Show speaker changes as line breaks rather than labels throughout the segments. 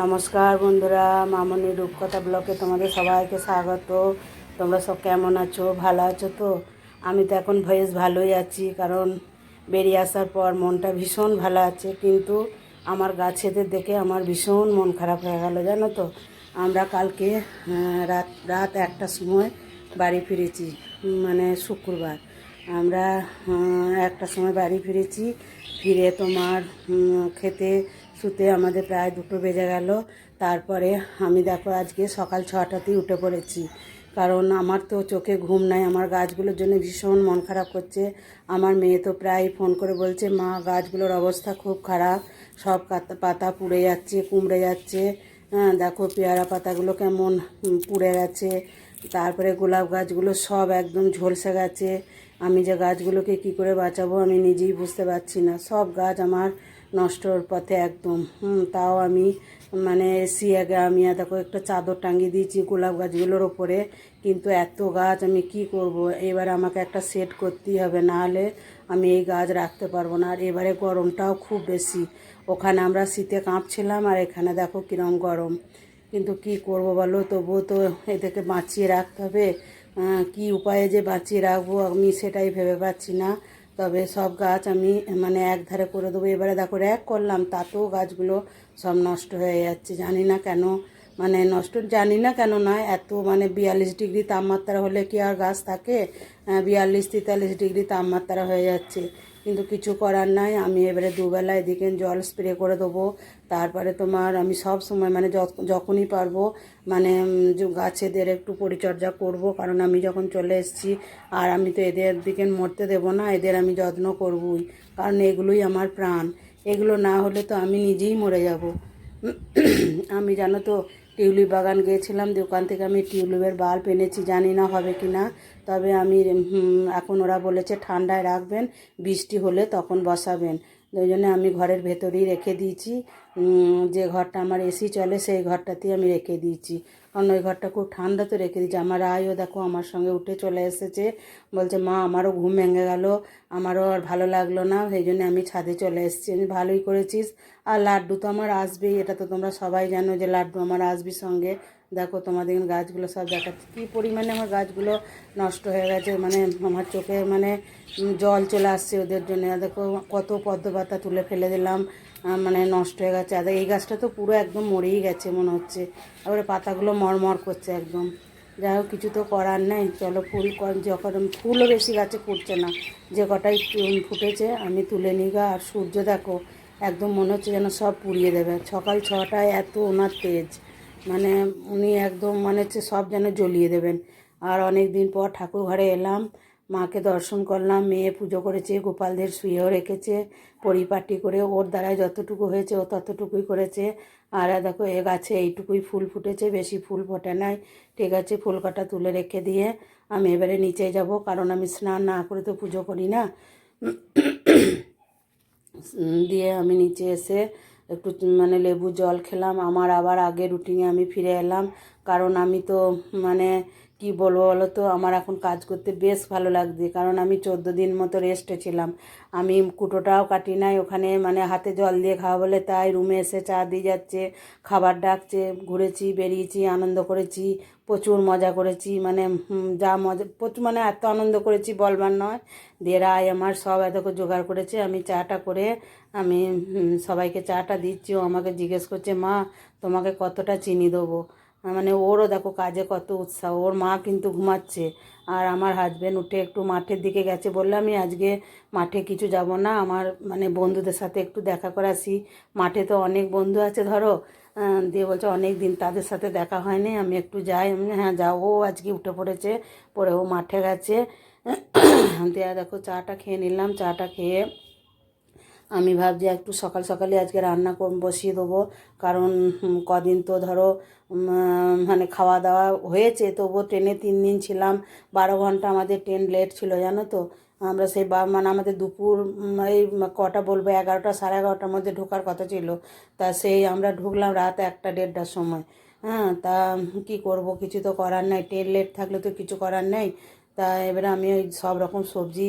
নমস্কার বন্ধুরা, মামনি রূপকথা ব্লকে তোমাদের সবাইকে স্বাগত। তোমরা সব কেমন আছো? ভালো আছো তো? আমি তো এখন বেশ ভালোই আছি, কারণ বেরিয়ে আসার পর মনটা ভীষণ ভালো আছে, কিন্তু আমার গাছেদের দেখে আমার ভীষণ মন খারাপ হয়ে গেল, জানো তো? আমরা কালকে রাত রাত একটার সময় বাড়ি ফিরেছি মানে শুক্রবার। আমরা একটা সময় বাড়ি ফিরেছি, ফিরে তোমার খেতে শুতে আমাদের প্রায় দুটো বেজে গেল। তারপরে আমি দেখো আজকে সকাল ছটাতেই উঠে পড়েছি। কারণ আমার তো চোখে ঘুম নাই, আমার গাছগুলোর জন্য ভীষণ মন খারাপ করছে। আমার মেয়ে তো প্রায় ফোন করে বলছে, মা, গাছগুলোর অবস্থা খুব খারাপ, সব পাতা পুড়ে যাচ্ছে, কুমড়ে যাচ্ছে। হ্যাঁ দেখো পেয়ারা পাতাগুলো কেমন পুড়ে গেছে। তারপরে গোলাপ গাছগুলো সব একদম ঝলসে গেছে। আমি যে গাছগুলোকে কি করে বাঁচাবো আমি নিজেই বুঝতে পারছি না। সব গাছ আমার নষ্টর পথে একদম। তাও আমি মানে এসি আগে আমি দেখো, একটা চাদর টাঙিয়ে দিয়েছি গোলাপ গাছগুলোর ওপরে। কিন্তু এত গাছ, আমি কি করব? এবার আমাকে একটা সেট করতেই হবে, নাহলে আমি এই গাছ রাখতে পারব না। আর এবারে গরমটাও খুব বেশি। ওখানে আমরা শীতে কাঁপছিলাম আর এখানে দেখো কিরম গরম। কিন্তু কি করব বলো? তবুও তো এদেরকে বাঁচিয়ে রাখতে হবে। কি উপায়ে যে বাঁচিয়ে রাখব আমি সেটাই ভেবে পাচ্ছি না। তবে সব গাছ আমি মানে এক ধারে করে দেবো। এবারে দেখো এক করলাম, তাতেও গাছগুলো সব নষ্ট হয়ে যাচ্ছে। জানি না কেন মানে নষ্ট, জানি না কেন না এত মানে বিয়াল্লিশ ডিগ্রি তাপমাত্রা হলে কি আর গাছ থাকে? বিয়াল্লিশ তেতাল্লিশ ডিগ্রি তাপমাত্রা হয়ে যাচ্ছে। কিন্তু কিছু করার নাই। আমি এবারে দুবেলা এদিকে জল স্প্রে করে দেবো। তারপরে তোমার আমি সব সময় মানে যখ- যখনই পারব মানে গাছেদের একটু পরিচর্যা করব। কারণ আমি যখন চলে এসেছি, আর আমি তো এদের দিকে মরতে দেবো না, এদের আমি যত্ন করবই। কারণ এগুলোই আমার প্রাণ। এগুলো না হলে তো আমি নিজেই মরে যাব। আমি জানো তো, টিউলিপ বাগান গিয়েছিলাম দোকান থেকে আমি টিউলিপের বাল্ব এনেছি, জানি না হবে কি না তবে আমি এখন ওরা বলেছে ঠান্ডায় রাখবেন, বৃষ্টি হলে তখন বসাবেন। ওই জন্য আমি ঘরের ভেতরেই রেখে দিয়েছি। যে ঘরটা আমার এসি চলে সেই ঘরটাতেই আমি রেখে দিয়েছি। কারণ ওই ঘরটা খুব ঠান্ডা তো রেখে দিয়েছি। আমার আয়ও দেখো আমার সঙ্গে উঠে চলে এসেছে। বলছে, মা, আমারও ঘুম ভেঙে গেল। আমারও আর ভালো লাগল না। সেই জন্য আমি ছাদে চলে এসেছি। আমি ভালোই করেছিস। আর লাড্ডু তো আমার আসবেই। এটা তো তোমরা সবাই জানো যে লাড্ডু আমার আসবি সঙ্গে। দেখো তোমাদের গাছগুলো সব দেখাচ্ছে। কী পরিমাণে আমার গাছগুলো নষ্ট হয়ে গেছে মানে আমার চোখে মানে জল চলে আসছে ওদের জন্য। দেখো কত পদ্ম পাতা তুলে ফেলে দিলাম মানে নষ্ট হয়ে গেছে। আর এই গাছটা তো পুরো একদম মরেই গেছে মনে হচ্ছে। তারপরে পাতাগুলো মরমর করছে একদম। যাই হোক, কিছু তো করার নেই। চলো ফুল যখন ফুলও বেশি গাছে ফুটছে না। যে কটাই ফুটেছে, আমি তুলে নিই গা। আর সূর্য দেখো, একদম মনে হচ্ছে যেন সব পুড়িয়ে দেবে। সকাল ছটায় এত ওনার তেজ। মানে উনি একদম মানে হচ্ছে সব যেন জ্বলিয়ে দেবেন। আর অনেক দিন পর ঠাকুর ঘরে এলাম, মাকে দর্শন করলাম, মেয়ে পুজো করেছে, গোপালদের শুয়েও রেখেছে, পরিপাটি করে ওর দ্বারায় যতটুকু হয়েছে ও ততটুকুই করেছে। আর দেখো এ গাছে এইটুকুই ফুল ফুটেছে, বেশি ফুল ফোটে নাই। ঠিক আছে, ফুল কটা তুলে রেখে দিয়ে আমি এবারে নিচে যাব, কারণ আমি স্নান না করে তো পুজো করি না। দিয়ে আমি নিচে এসে একটু মানে লেবু জল খেলাম। আমার আবার আগের রুটিনে আমি ফিরে এলাম। কারণ আমি তো মানে কি বলব বলো তো? আমার এখন কাজ করতে বেশ ভালো লাগছে। কারণ আমি চোদ্দ দিন মতো রেস্টে ছিলাম। আমি কুটোটাও কাটি নাই। ওখানে মানে হাতে জল দিয়ে খাওয়া বলে তাই রুমে এসে চা দিয়ে যাচ্ছে, খাবার ডাকছে, ঘুরেছি, বেরিয়েছি, আনন্দ করেছি, প্রচুর মজা করেছি। মানে যা মজা, প্রচুর মানে এত আনন্দ করেছি বলবার নয়। দিয়ে রায় আমার সব এতকে জোগাড় করেছে। আমি চাটা করে আমি সবাইকে চাটা দিচ্ছি। ও আমাকে জিজ্ঞেস করছে, মা, তোমাকে কতটা চিনি দেবো? মানে ওরও দেখো কাজে কত উৎসাহ, ওর মা কিন্তু ঘুমাচ্ছে। আর আমার হাজবেন্ড উঠে একটু মাঠের দিকে গেছে, বললে, আমি আজকে মাঠে কিছু যাব না, আমার মানে বন্ধুদের সাথে একটু দেখা করে আসি। মাঠে তো অনেক বন্ধু আছে, ধরো। দিয়ে বলছে অনেক দিন তাদের সাথে দেখা হয়নি, আমি একটু যাই। হ্যাঁ যাও। ও আজকে উঠে পড়েছে, পরে ও মাঠে গেছে। দিয়ে দেখো চাটা খেয়ে নিলাম চাটা খেয়ে আমি ভাবছি একটু সকাল সকালে আজকে রান্না বসিয়ে দেবো। কারণ কদিন তো ধরো মানে খাওয়া দাওয়া হয়েছে, তবুও ট্রেনে তিন দিন ছিলাম। বারো ঘণ্টা আমাদের ট্রেন লেট ছিল, জানো তো? আমরা সেই বা মানে আমাদের দুপুর এই কটা বলব, এগারোটা সাড়ে এগারোটার মধ্যে ঢোকার কথা ছিল। তা সেই আমরা ঢুকলাম রাত একটা দেড়টার সময়। হ্যাঁ তা কি করব? কিছু তো করার নেই ট্রেন লেট থাকলে তো কিছু করার নেই। তা এবারে আমি ওই সব রকম সবজি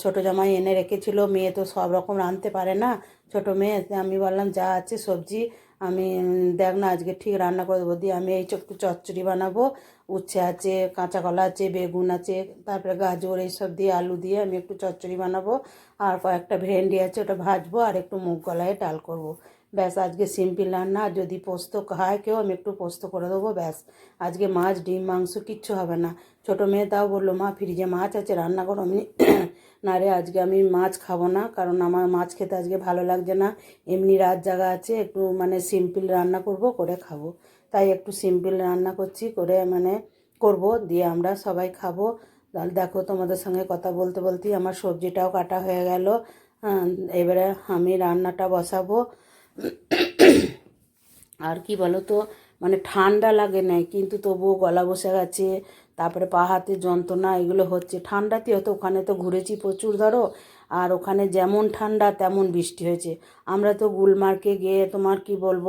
ছোটো জামাই এনে রেখেছিল, মেয়ে তো সব রকম রাঁধতে পারে না। ছোটো মেয়ে, আমি বললাম, যা আছে সবজি, আমি দেখ না, আজকে ঠিক রান্না করে দেবো। দিয়ে আমি এই একটু চচ্চড়ি বানাবো। উচ্ছে আছে, কাঁচা কলা আছে, বেগুন আছে, তারপরে গাজর এইসব দিয়ে আলু দিয়ে আমি একটু চচ্চড়ি বানাবো। আর কয়েকটা ভেন্ডি আছে, ওটা ভাজবো, আর একটু মুগ কলাই, ডাল করব। ব্যাস, আজকে সিম্পল রান্না, আর যদি পোস্ত খায় কেউ, আমি একটু পোস্ত করে দেবো, ব্যাস। আজকে মাছ, ডিম, মাংস কিচ্ছু হবে না। ছোটো মেয়ে তাও বলল, মা, ফ্রিজে মাছ আছে, রান্না করো। আমি না রে, আজকে আমি মাছ খাব না, কারণ আমার মাছ খেতে আজকে ভালো লাগছে না। এমনি রাত জায়গা আছে, একটু মানে সিম্পল রান্না করব, করে খাব। তাই একটু সিম্পল রান্না করছি, করে মানে করব, দিয়ে আমরা সবাই খাব। তাহলে দেখো, তোমাদের সঙ্গে কথা বলতে বলতেই আমার সবজিটাও কাটা হয়ে গেল। এবারে আমি রান্নাটা বসাবো। আর কি বলো তো মানে ঠান্ডা লাগে নাই, কিন্তু তবুও গলা বসে গেছে, তারপরে পা হাতে যন্ত্রণা, এগুলো হচ্ছে। ঠান্ডাতে হয়তো ওখানে তো ঘুরেছি প্রচুর, ধরো। আর ওখানে যেমন ঠান্ডা, তেমন বৃষ্টি হয়েছে। আমরা তো গুলমার্কে গিয়ে তোমার কি বলব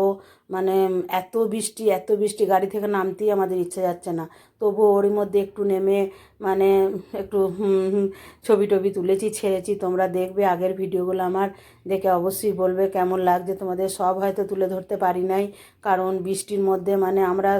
মানে এত বৃষ্টি এত বৃষ্টি, গাড়ি থেকে নামতেই আমাদের ইচ্ছে যাচ্ছে না। তবু ওরই মধ্যে একটু নেমে মানে একটু ছবি টবি তুলেছি, ছেড়েছি, তোমরা দেখবে, আগের ভিডিওগুলো আমার দেখে অবশ্যই বলবে কেমন লাগছে, তোমাদের সব হয়তো তুলে ধরতে পারি নাই, কারণ বৃষ্টির মধ্যে মানে আমরা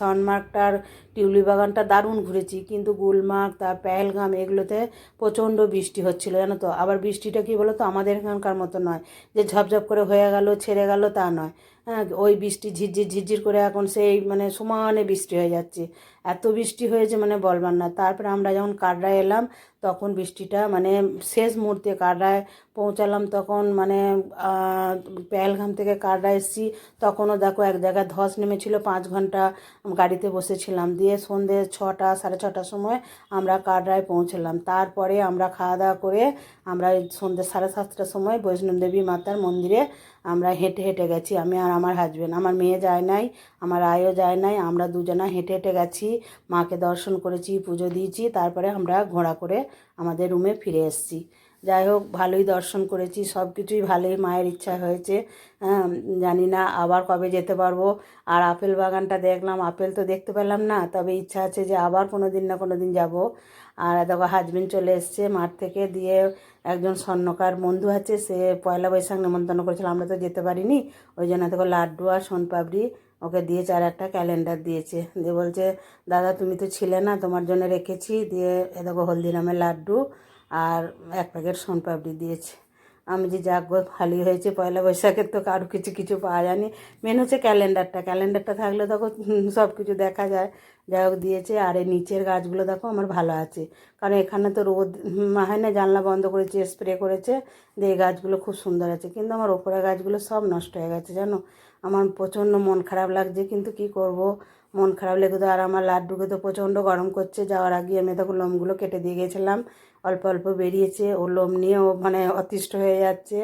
সনমার্কটার টিউলি বাগানটা দারুণ ঘুরেছি, কিন্তু গুলমার্গ, তার পেহেলগাম, এগুলোতে প্রচণ্ড বৃষ্টি হচ্ছিল, জানো তো? আবার বৃষ্টিটা কি বলো তো আমাদের এখানকার মতো নয়। যে ঝপঝপ করে হয়ে গেল ছেড়ে গেল তা নয়। হ্যাঁ ওই বৃষ্টি ঝিরঝির ঝিরঝির করে এখন সেই মানে সমানে বৃষ্টি হয়ে যাচ্ছে। এত বৃষ্টি হয়েছে মানে বলবার না। তারপরে আমরা যখন কাটরায় এলাম তখন বৃষ্টিটা মানে শেষ মুহূর্তে কাটরায় পৌঁছালাম। তখন মানে আহ, পেহেলগাম থেকে কাটরা এসেছি। তখনও দেখো এক জায়গায় ধস নেমেছিল। পাঁচ ঘণ্টা গাড়িতে বসেছিলাম। দিয়ে সন্ধে ছটা সাড়ে ছটার সময় আমরা কাটরায় পৌঁছলাম। তারপরে আমরা খাওয়া দাওয়া করে আমরা সন্ধ্যে সাড়ে সাতটার সময় বৈষ্ণবদেবী মাতার মন্দিরে আমরা হেঁটে হেঁটে গেছি, আমি আর আমার হাজবেন্ড আমার মেয়ে যায় নাই, আমার আয়ও যায় নাই, আমরা দুজনা হেঁটে হেঁটে গেছি, মাকে দর্শন করেছি, পুজো দিয়েছি, তারপরে আমরা ঘোড়া করে আমাদের রুমে ফিরে এসেছি। যাই হোক, ভালোই দর্শন করেছি সব কিছুই ভালোই, মায়ের ইচ্ছা হয়েছে। হ্যাঁ জানি না আবার কবে যেতে পারব। আর আপেল বাগানটা দেখলাম, আপেল তো দেখতে পেলাম না, তবে ইচ্ছা আছে যে আবার কোনো দিন না কোনো দিন যাব। আর দেখো হাজবেন্ড চলে এসছে মাঠ থেকে, দিয়ে একজন স্বর্ণকার বন্ধু আছে, সে পয়লা বৈশাখ নেমন্তন্ন করেছিল, আমরা তো যেতে পারিনি। ওই জন্য দেখো, লাড্ডু আর সোনপাপড়ি ওকে দিয়েছে আর একটা ক্যালেন্ডার দিয়েছে। দিয়ে বলছে, দাদা, তুমি তো ছিলে না, তোমার জন্য রেখেছি। দিয়ে এ দেখো, হলদিরামের লাড্ডু। আর এক প্যাকেট সোনপাপড়ি দিয়েছে। আমি যে যাক গো ভালোই হয়েছে পয়লা বৈশাখের তো কারও কিছু কিছু পাওয়া যায়নি। মেন হচ্ছে ক্যালেন্ডারটা ক্যালেন্ডারটা থাকলে দেখো সব কিছু দেখা যায়। যাই হোক, দিয়েছে। আর এই নিচের গাছগুলো দেখো, আমার ভালো আছে। কারণ এখানে তো রোদ হয় না, জানলা বন্ধ করেছে স্প্রে করেছে। দিয়ে গাছগুলো খুব সুন্দর আছে। কিন্তু আমার ওপরের গাছগুলো সব নষ্ট হয়ে গেছে, জানো? আমার প্রচণ্ড মন খারাপ লাগছে, কিন্তু কি করব? মন খারাপ লেগে তো আর আমার লাড্ডুকে তো প্রচণ্ড গরম করছে। যাওয়ার আগে আমি দেখো লোমগুলো কেটে দিয়ে গেছিলাম। অল্প অল্প বেরিয়েছে। ও লোম নিয়ে ও মানে অতিষ্ঠ হয়ে যাচ্ছে।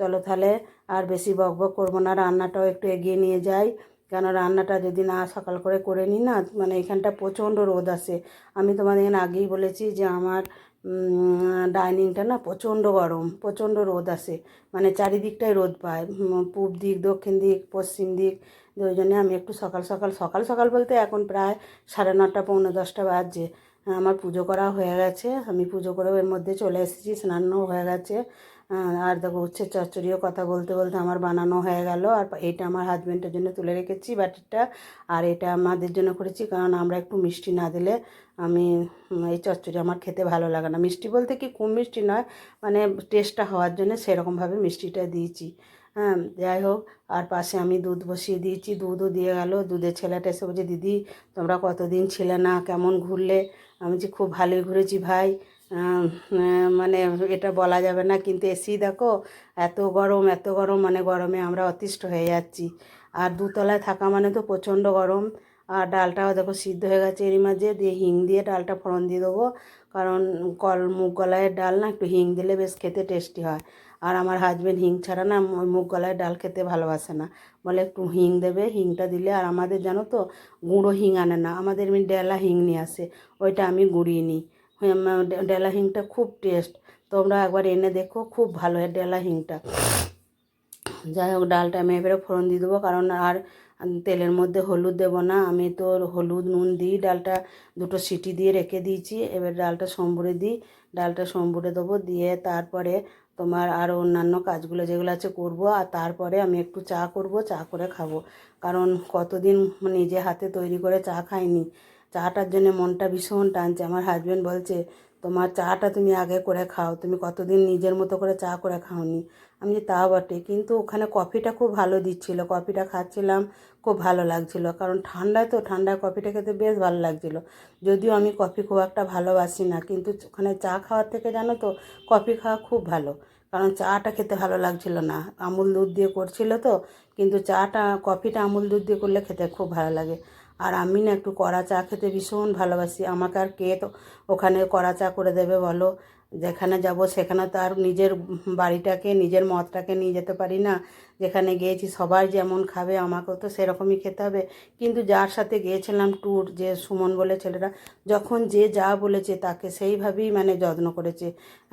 চলো তাহলে আর বেশি বক বক করব না, রান্নাটাও একটু এগিয়ে নিয়ে যাই। কেন রান্নাটা যদি না সকাল করে করে নিই না মানে এখানটা প্রচণ্ড রোদ আসে। আমি তোমাদের এখানে আগেই বলেছি যে আমার ডাইনিংটা না প্রচণ্ড গরম, প্রচণ্ড রোদ আসে। মানে চারিদিকটাই রোদ পায়। পূব দিক, দক্ষিণ দিক, পশ্চিম দিক, ওই জন্যে আমি একটু সকাল সকাল সকাল সকাল বলতে এখন প্রায় সাড়ে নটা, পৌনে দশটা বাজছে। আমার পুজো করা হয়ে গেছে। আমি পুজো করেও এর মধ্যে চলে এসেছি, স্নানও হয়ে গেছে। আর দেখো উচ্ছে চচ্চড়িও কথা বলতে বলতে আমার বানানো হয়ে গেল। আর এটা আমার হাজব্যান্ডের জন্য তুলে রেখেছি বাটিটা। আর এটা আমাদের জন্য করেছি কারণ আমরা একটু মিষ্টি না দিলে আমি এই চচ্চড়ি আমার খেতে ভালো লাগে না। মিষ্টি বলতে কি খুব মিষ্টি নয় মানে টেস্টটা হওয়ার জন্য সেরকমভাবে মিষ্টিটা দিয়েছি। হ্যাঁ যাই হোক, আর পাশে আমি দুধ বসিয়ে দিয়েছি, দুধও দিয়ে গেল। দুধের ছেলেটা এসে বলছে, দিদি, তোমরা কতদিন ছিলে না? কেমন ঘুরলে? আমি যে খুব ভালোই ঘুরেছি ভাই। মানে এটা বলা যাবে না, কিন্তু এসি দেখো, এত গরম এত গরম মানে গরমে আমরা অতিষ্ঠ হয়ে যাচ্ছি। আর দুতলায় থাকা মানে তো প্রচণ্ড গরম। আর ডালটাও দেখো সিদ্ধ হয়ে গেছে এরই মাঝে, দিয়ে হিং দিয়ে ডালটা ফোড়ন দিয়ে দেবো। কারণ কল, মুগ গলায়ের ডাল না একটু হিং দিলে বেশ খেতে টেস্টি হয়। আর আমার হাজবেন্ড হিং ছাড়া না ওই মুগ গলায় ডাল খেতে ভালোবাসে না। বলে একটু হিং দেবে, হিংটা দিলে আর আমাদের জানো তো গুঁড়ো হিং আনে না। আমাদের এমনি ডেলা হিং নিয়ে আসে, ওইটা আমি গুঁড়িয়ে নিই। ডেলা হিংটা খুব টেস্ট। তোমরা একবার এনে দেখো, খুব ভালো হয় ডেলা হিংটা। যাই হোক, ডালটা আমি এবারে ফোড়ন দিয়ে দেবো, কারণ আর তেলের মধ্যে হলুদ দেবো না। আমি তো হলুদ, নুন দিই, ডালটা দুটো সিটি দিয়ে রেখে দিয়েছি। এবার ডালটা সম্বরে দিই, ডালটা সম্বরে দেবো। দিয়ে তারপরে তোমার আরও অন্যান্য কাজগুলো যেগুলো আছে করব। আর তারপরে আমি একটু চা করব, চা করে খাব। কারণ কতদিন নিজে হাতে তৈরি করে চা খাইনি। চাটার জন্য মনটা ভীষণ টানছে। আমার হাজব্যান্ড বলছে, তোমার চাটা তুমি আগে করে খাও। তুমি কতদিন নিজের মতো করে চা করে খাওনি? আমি যে তা বটে। কিন্তু ওখানে কফিটা খুব ভালো দিচ্ছিল। কফিটা খাচ্ছিলাম, খুব ভালো লাগছিল। কারণ ঠান্ডায় তো ঠান্ডায় কফিটা খেতে বেশ ভালো লাগছিল। যদিও আমি কফি খুব একটা ভালোবাসি না, কিন্তু ওখানে চা খাওয়ার থেকে জানো তো, কফি খাওয়া খুব ভালো। কারণ চাটা খেতে ভালো লাগছিল না। আমুল দুধ দিয়ে করছিল তো, কিন্তু চাটা, কফিটা আমুল দুধ দিয়ে করলে খেতে খুব ভালো লাগে। আর আমি না একটু কড়া চা খেতে ভীষণ ভালোবাসি। আমাকে আর কে তো ওখানে কড়া চা করে দেবে বলো? যেখানে যাব সেখানে তো আর নিজের বাড়িটাকে, নিজের মতটাকে নিয়ে যেতে পারি না। যেখানে গিয়েছি সবাই যেমন খাবে, আমাকেও তো সেরকমই খেতে হবে। কিন্তু যার সাথে গিয়েছিলাম ট্যুর যে সুমন বলে ছেলেরা যখন যে যা বলেছে তাকে সেইভাবেই মানে যত্ন করেছে।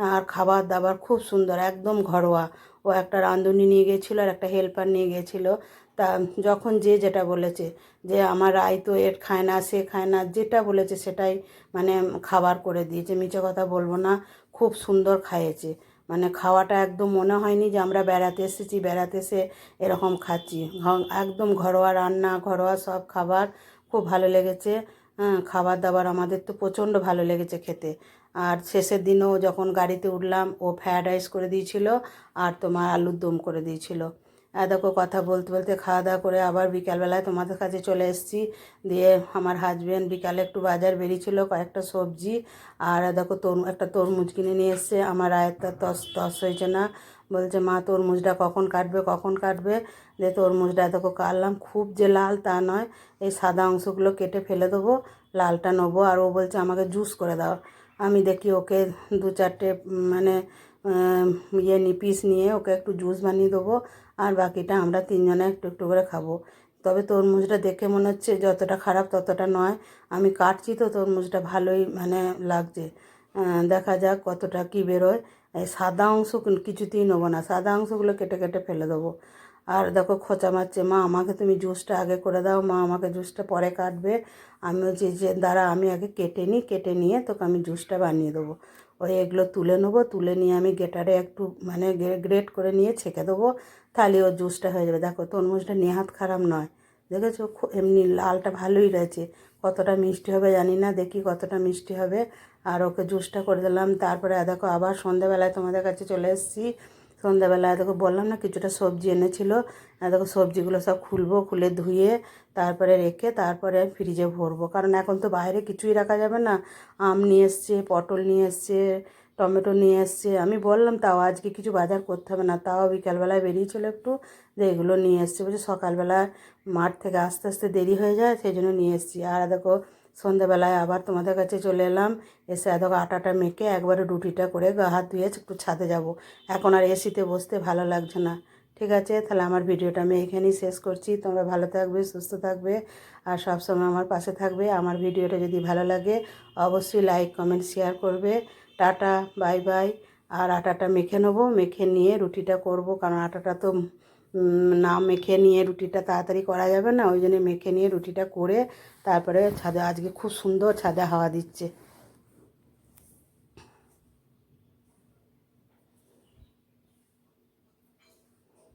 আর খাবার দাবার খুব সুন্দর, একদম ঘরোয়া। ও একটা রাঁধুনি নিয়ে গিয়েছিল, আর একটা হেল্পার নিয়ে গিয়েছিল। তা যখন যে যেটা বলেছে, যে আমার আই তো এর খায় না, সে খায় না, যেটা বলেছে সেটাই মানে খাবার করে দিয়েছে। মিছে কথা বলব না। খুব সুন্দর খাইয়েছে। মানে খাওয়াটা একদম মনে হয়নি যে আমরা বেড়াতে এসেছি, বেড়াতে এসে এরকম খাচ্ছি। একদম ঘরোয়া রান্না, ঘরোয়া সব খাবার খুব ভালো লেগেছে। হ্যাঁ খাবার দাবার আমাদের তো প্রচণ্ড ভালো লেগেছে খেতে। আর শেষের দিনও যখন গাড়িতে উঠলাম, ও ফ্রায়েড রাইস করে দিয়েছিল আর তোমার আলুর দম করে দিয়েছিল। দেখো কথা বলতে বলতে খাওয়া দাওয়া করে আবার বিকালবেলায় তোমাদের কাছে চলে এসেছি। দিয়ে আমার হাজব্যান্ড বিকালে একটু বাজার বেরিয়েছিল কয়েকটা সবজি আর দেখো তর, একটা তরমুজ কিনে নিয়ে এসছে। আমার আয়ত্তার তস তস হয়েছে না। বলছে, মা, তরমুজটা কখন কাটবে কখন কাটবে? দিয়ে তরমুজটা দেখো কাটলাম। খুব যে লাল তা নয়, এই সাদা অংশগুলো কেটে ফেলে দেবো, লালটা নেব। আর ও বলছে, আমাকে জুস করে দাও। আমি দেখি ওকে দু চারটে মানে ইয়ে নি পিস নিয়ে ওকে একটু জুস বানিয়ে দেবো। আর বাকিটা আমরা তিনজনে একটু একটু করে খাব। তবে তরমুজটা দেখে মনে হচ্ছে যতটা খারাপ ততটা নয়। আমি কাটছি তো তরমুজটা ভালোই মানে লাগছে। দেখা যাক কতটা কী বেরোয়। এই সাদা অংশ কিছুতেই নেব না। সাদা অংশগুলো কেটে কেটে ফেলে দেবো। আর দেখো খোঁচা মারছে। মা, আমাকে তুমি জুসটা আগে করে দাও। মা আমাকে জুসটা পরে কাটবে। আমি বলছি যে, দাঁড়া, আমি আগে কেটে নিই। কেটে নিয়ে তোকে আমি জুসটা বানিয়ে দেবো। ওই এগুলো তুলে নেব, তুলে নিয়ে আমি গেটারে একটু মানে গ্রেট করে নিয়ে ছেঁকে দেবো, তাহলে ওর জুসটা হয়ে যাবে। দেখো তরমুজটা নেহাত খারাপ নয়, দেখেছ? এমনি লালটা ভালোই রয়েছে, কতটা মিষ্টি হবে জানি না, দেখি কতটা মিষ্টি হবে। আর ওকে জুসটা করে দিলাম, তারপরে দেখো আবার সন্ধ্যাবেলায় তোমাদের কাছে চলে এসেছি সন্ধ্যাবেলায় দেখো বললাম না, কিছুটা সবজি এনেছিল। দেখো সবজিগুলো সব খুলবো, খুলে ধুয়ে তারপরে রেখে তারপরে ফ্রিজে ভরবো। কারণ এখন তো বাইরে কিছুই রাখা যাবে না। আম নিয়ে এসছে, পটল নিয়ে এসছে, টমেটো নিয়ে এসছে। আমি বললাম, তাও আজকে কিছু বাজার করতে হবে না। তাও বিকালবেলায় বেরিয়েছিল একটু যে এগুলো নিয়ে এসছে। বলছে, সকালবেলা মাঠ থেকে আস্তে আস্তে দেরি হয়ে যায়, সেই জন্য নিয়ে এসছি। আর দেখো সন্ধ্যাবেলায় আবার তোমাদের কাছে চলে এলাম। এসে দেখো আটাটা মেখে একবারে রুটিটা করে গা হাত ধুয়ে একটু ছাদে যাব। এখন আর এসিতে বসতে ভালো লাগছে না। ঠিক আছে, তাহলে আমার ভিডিওটা আমি এখানেই শেষ করছি। তোমরা ভালো থাকবে, সুস্থ থাকবে আর সবসময় আমার পাশে থাকবে। আমার ভিডিওটা যদি ভালো লাগে, অবশ্যই লাইক কমেন্ট শেয়ার করবে। টাটা বাই বাই আর আটাটা মেখে নেব, মেখে নিয়ে রুটিটা করব, কারণ আটাটা তো না মেখে নিয়ে রুটিটা তাড়াতাড়ি করা যাবে না, ওই জন্য মেখে নিয়ে রুটিটা করে তারপরে ছাদে, আজকে খুব সুন্দর ছাদে হাওয়া দিচ্ছে।